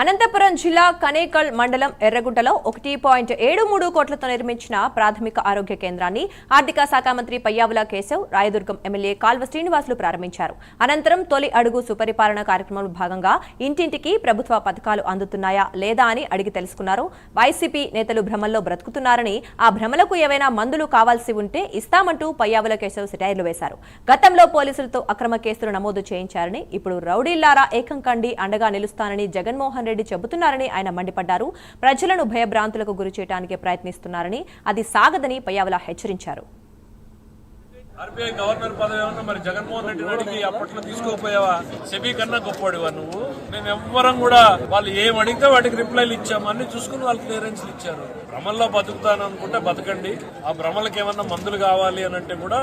అనంతపురం జిల్లా కనేకల్ మండలం ఎర్రగుంటలో ఒకటి పాయింట్ ఏడు మూడు కోట్లతో నిర్మించిన ప్రాథమిక ఆరోగ్య కేంద్రాన్ని ఆర్థిక శాఖ మంత్రి పయ్యావుల కేశవ్ రాయదుర్గం ఎమ్మెల్యే కాల్వ శ్రీనివాసులు ప్రారంభించారు. అనంతరం తొలి అడుగు సుపరిపాలన కార్యక్రమంలో భాగంగా ఇంటింటికి ప్రభుత్వ పథకాలు అందుతున్నాయా లేదా అని అడిగి తెలుసుకున్నారు. వైసీపీ నేతలు భ్రమల్లో బ్రతుకుతున్నారని ఆ భ్రమలకు ఏవైనా మందులు కావాల్సి ఉంటే ఇస్తామంటూ పయ్యావుల కేశవ్ సెటైర్లు వేశారు. గతంలో పోలీసులతో అక్రమ కేసులు నమోదు చేయించారని ఇప్పుడు రౌడీల్లారా ఏకం కండి అండగా నిలుస్తానని జగన్మోహన్ జగన్మోహన్ రెడ్డి చెబుతున్నారని ఆయన మండిపడ్డారు. ప్రజలను భయభ్రాంతులకు గురి చేయడానికి ప్రయత్నిస్తున్నారని అది సాగదని పయ్యావుల హెచ్చరించారు. ఆర్బీఐ గవర్నర్ పదవి ఏమన్నా మరి జగన్మోహన్ రెడ్డి అడిగి అప్పట్లో తీసుకోకపోయావా? సెబీ కన్నా గొప్పవాడివా నువ్వు? మేము ఎవ్వరం కూడా వాళ్ళు ఏం అడిగితే వాటికి రిప్లైలు ఇచ్చాము. అన్ని చూసుకుని వాళ్ళు క్లియరెన్స్లు ఇచ్చారు. భ్రమల్లో బతుకుతాను అనుకుంటే బతకండి. ఆ భ్రమలకు ఏమన్నా మందులు కావాలి అని అంటే కూడా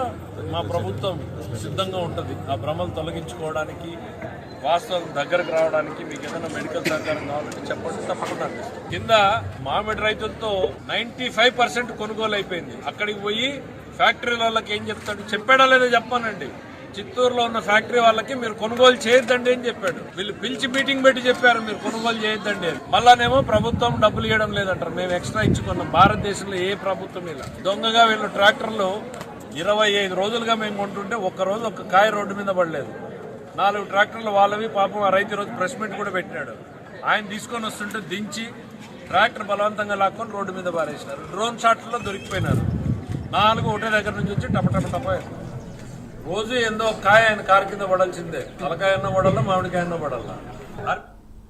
మా ప్రభుత్వం సిద్ధంగా ఉంటుంది. ఆ భ్రమలు తొలగించుకోవడానికి వాస్తవం దగ్గరకు రావడానికి మీకు ఏదైనా మెడికల్ సహకారం కావాలంటే చెప్పండి తప్పకుండా కింద మామిడి రైతులతో నైన్టీ ఫైవ్ పర్సెంట్ కొనుగోలు అయిపోయింది. అక్కడికి పోయి ఫ్యాక్టరీల వాళ్ళకి ఏం చెప్తాడు? చెప్పాడా లేదా చెప్పానండి? చిత్తూరులో ఉన్న ఫ్యాక్టరీ వాళ్ళకి మీరు కొనుగోలు చేయొద్దండి అని చెప్పాడు. వీళ్ళు పిలిచి మీటింగ్ పెట్టి చెప్పారు మీరు కొనుగోలు చేయొద్దండి అని. మళ్ళానేమో ప్రభుత్వం డబ్బులు ఇవ్వడం లేదంటారు. మేము ఎక్స్ట్రా ఇచ్చుకున్నాం. భారతదేశంలో ఏ ప్రభుత్వం ఇలా. దొంగగా వీళ్ళు ట్రాక్టర్లు ఇరవై ఐదు రోజులుగా మేము కొంటుంటే ఒక్క రోజు ఒక్క కాయ రోడ్డు మీద పడలేదు. నాలుగు ట్రాక్టర్లు వాళ్ళవి పాపం ఆ రైతు రోజు ప్రెస్ మీట్ కూడా పెట్టినాడు. ఆయన తీసుకొని వస్తుంటే దించి ట్రాక్టర్ బలవంతంగా లాక్కొని రోడ్డు మీద పారేసినారు. డ్రోన్ షాట్లలో దొరికిపోయినారు. నాలుగు ఒకటే దగ్గర నుంచి వచ్చి టప టప టప రోజు ఎందో కాయ ఆయన కారు కింద పడాల్సిందే. తలకాయ అన్న పడాలా మామిడికాయ అన్న పడాలా?